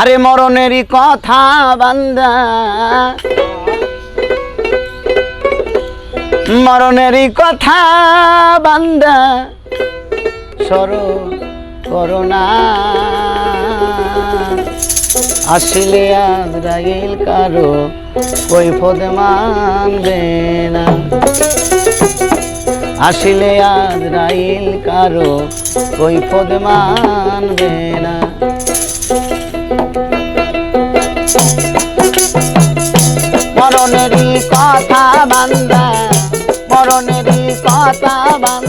আরে মরণেরই কথা বান্দা। মরণেরই কথা বান্দা। স্মরণ করোনা আসিলে আজরাইল কারও কৈফত মানবে না। আসিলে আজরাইল কারও কৈফত মানবে না। মরণেরই কথা বান্দা মরণেরই কথা বান্দা।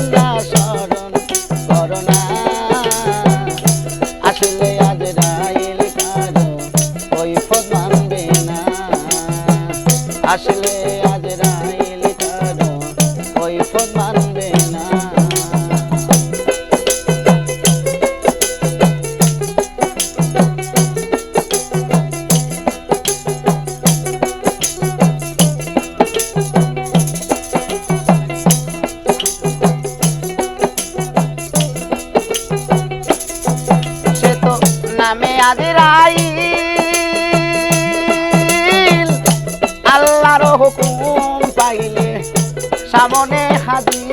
সামনে হাজি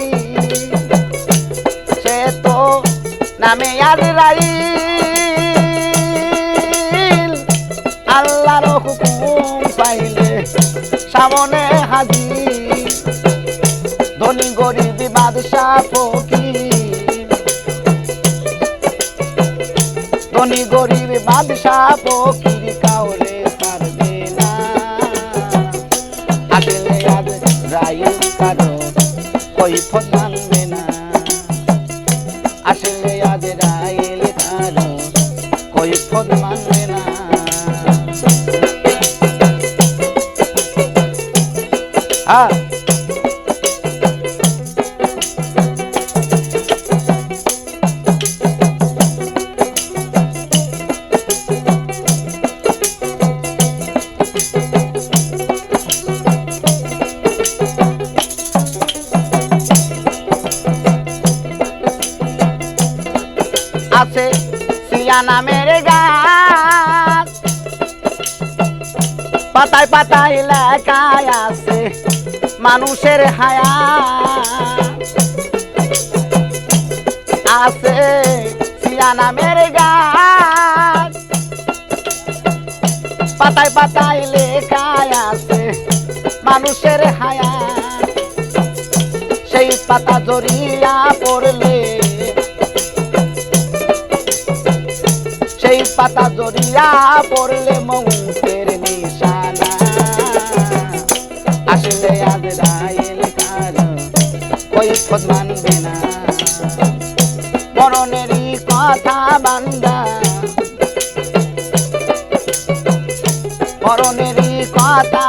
সে তো নামে আজরাই আল্লাহর হুকুম পাইলে সামনে হাজি ধনী গরিব বাদশাহ ফকির। ধনী গরিব বাদশাহ ফকির। কৈফত ফসালবে না। আসলে আজ রাইল কারও ফদ মানবে না। হ্যাঁ সিয়া নামের গাছ। পাতায় পাতায় লেখায় আছে মানুষের হায়া। আছে সিয়া নামের গাছ। পাতায় পাতায় লেখায় আছে মানুষের হায়া। সেই পাতা জড়িয়া পড়লে পাতা জড়িয়া পড়লে মৌতের নিশানা। আসলে আজ রাইল কার খোঁজ মানবে না। মরণেরই কথা বান্দা। মরণেরই কথা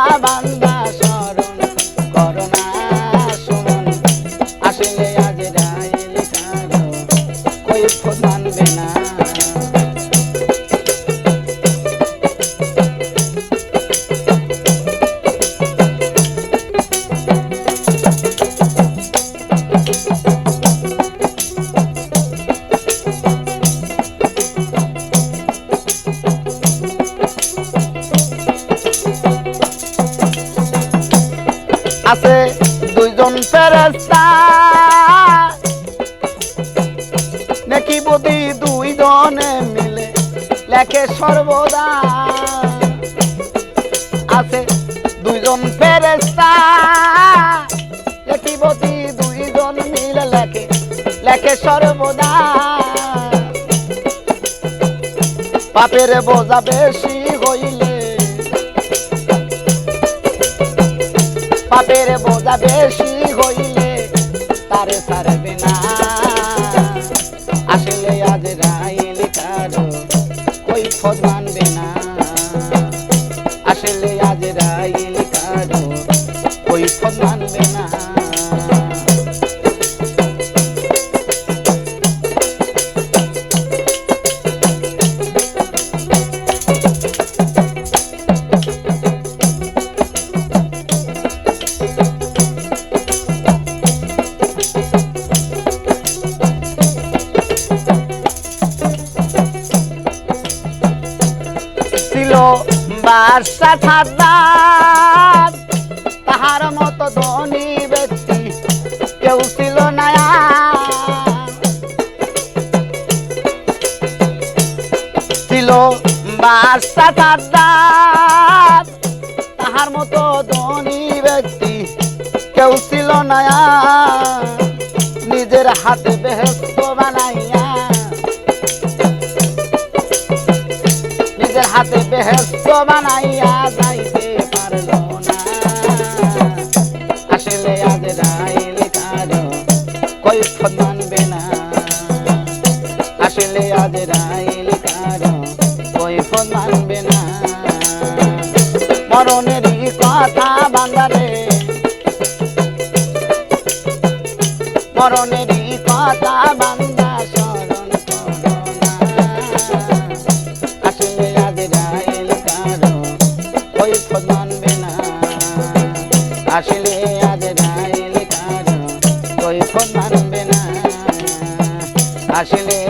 সর্বদা। আছে দুইজন ফেরেস্তা দুইজন মিলে লেখে লেখে সর্বদা। পাপের বোঝা বেশি হইলে, পাপের বোঝা বেশি হইলে, তারে সারবে না। আসলে কৈফত মানবে না। বাসা সাদ্দাত তাহার মতো ধনী ব্যক্তি কেউ ছিল না। ছিল বাসা সাদ্দাত তাহার মতো ধনী ব্যক্তি কেউ ছিল না। নিজের হাতে বেহস্ত হাতে বেহস্ত বানাইয়া যাইতে পারল না। আসলে আজ রাইল কারও কৈফত মানবে না। আসলে আজ রাইল কারও কৈফত মানবে না। মরণেরই কথা বাংলারে মরণেরই কথা বাংলা আসলে